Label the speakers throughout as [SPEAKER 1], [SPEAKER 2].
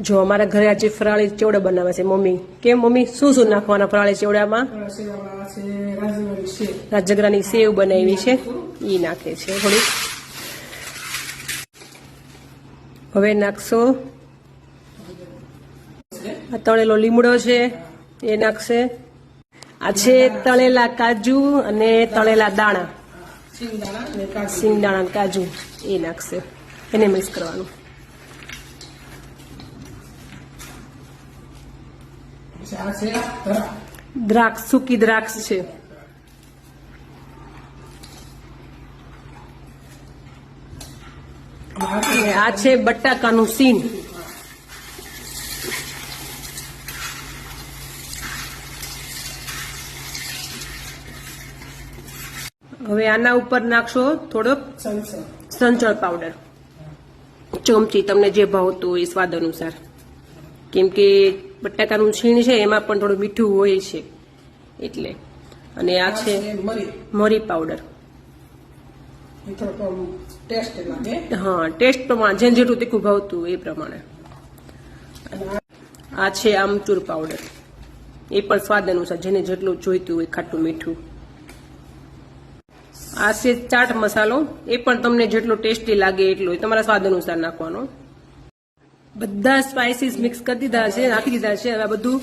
[SPEAKER 1] જો અમારા ઘરે આજે ફરાળી ચેવડો બનાવે છે મમ્મી. કેમ મમ્મી શું શું નાખવાના ફરાળી ચેવડામાં? રાજગરાની સેવ બનાવી છે. ઈ નાખે છે થોડી હવે નાખશો. આ તળેલો લીમડો છે એ નાખશે. આ છે તળેલા કાજુ અને તળેલા દાણા.
[SPEAKER 2] સિંગદાણા કાજુ
[SPEAKER 1] એ નાખશે. એને મિક્સ કરવાનું. દ્રાક્ષ, સૂકી દ્રાક્ષ છે.
[SPEAKER 2] આ છે
[SPEAKER 1] બટાકાનું સીન હવે આના ઉપર નાખશો થોડોક સંચળ પાવડર. ચમચી તમને જે ભાવતું હોય સ્વાદ અનુસાર. કેમ કે બટાકાનું છીણ છે એમાં પણ થોડું મીઠું હોય છે. એટલે. અને આ છે
[SPEAKER 2] મરી.
[SPEAKER 1] પાવડર. હા? ટેસ્ટ પ્રમાણે જેમ જેટલું તીખું ભાવતું એ પ્રમાણે.
[SPEAKER 2] આ
[SPEAKER 1] આ છે આમચૂર પાવડર. એ પણ સ્વાદ અનુસાર જેને જેટલું જોઈતું હોય ખાટું મીઠું. આ છે ચાટ મસાલો. એ પણ તમને જેટલો ટેસ્ટી લાગે એટલો. તમારા સ્વાદ અનુસાર નાખવાનો. બધા સ્પાઇસીસ મિક્સ કરી દીધા છે રાખી દીધા છે. હવે બધું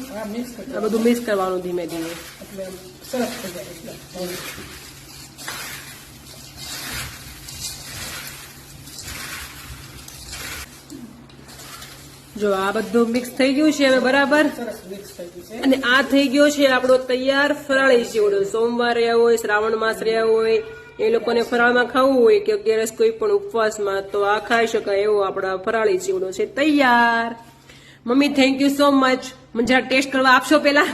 [SPEAKER 2] આ
[SPEAKER 1] બધું મિક્સ કરવાનું ધીમે ધીમે. જો આ બધું મિક્સ થઈ ગયું છે હવે બરાબર. અને આ થઈ ગયો છે આપણો તૈયાર ફરાળી ચેવડો સોમવાર રહ્યા હોય શ્રાવણ માસ રહ્યા હોય એ લોકોને ફરાળમાં ખાવું હોય કે અગિયારસ કોઈ પણ ઉપવાસમાં તો આ ખાઈ શકાય એવો આપણા ફરાળી ચીવડો છે. તૈયાર! Mummy thank you so much મને જરા ટેસ્ટ કરવા આપશો પેલા?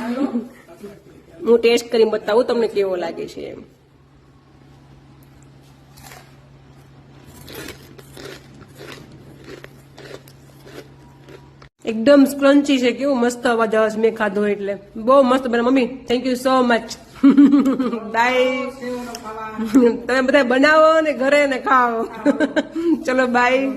[SPEAKER 1] હું ટેસ્ટ કરીને બતાવું તમને કેવો લાગે છે એમ. એકદમ સ્ક્રંચી છે, કેવું મસ્ત અવાજ આવે છે મેં ખાધો એટલે. બહુ મસ્ત બને. Mummy thank you so much bye તમે બધા બનાવો ને ઘરે ને ખાઓ. ચલો
[SPEAKER 2] બાય